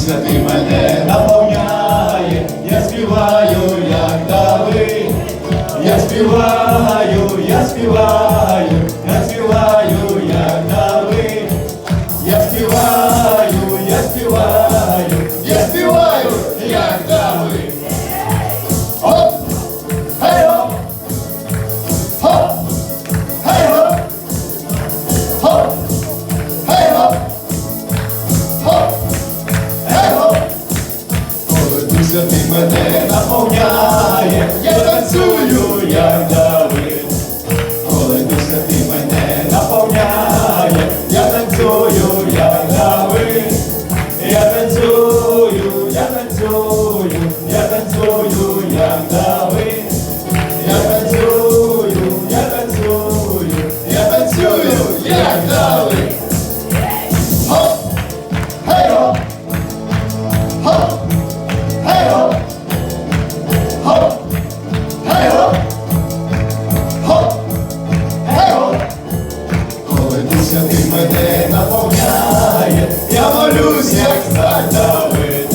святий мене наповняє, я співаю, як Давид, я співаю, я співаю. Святий мене наповняє, я танцюю, я. молюся, ти мене наповняє, я молюсь, як за тебе.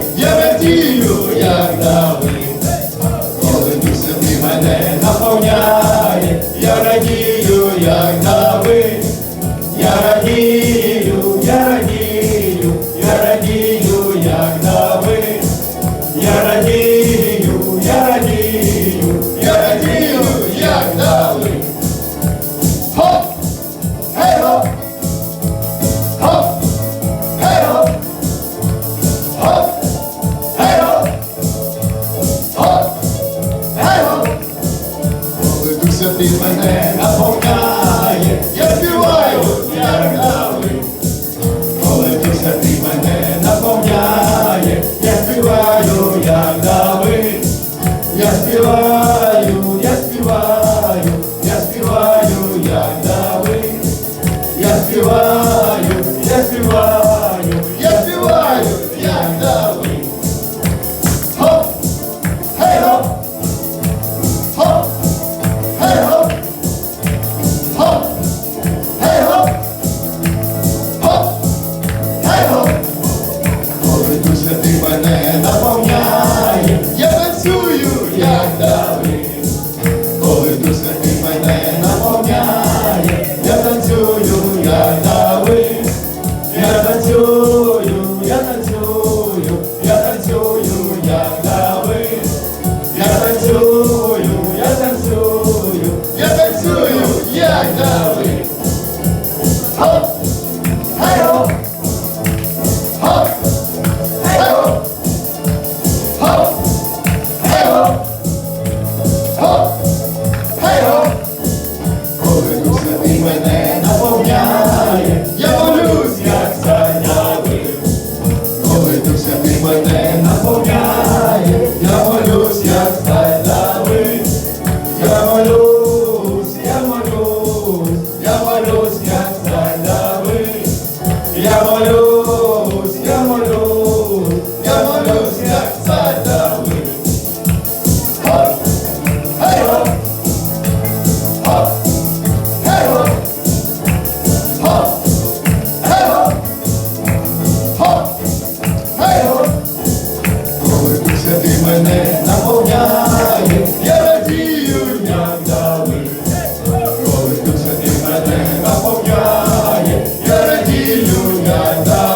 Yeah. Я молюсь, я молюсь, я молюсь, як задами. Хоп, хей хоп, хоп, хей хоп, хоп, хей хоп, хоп, хоп. Коли ти мене наповняє, я радію дням дали. Коли ти мене наповняє, я радію Gaza.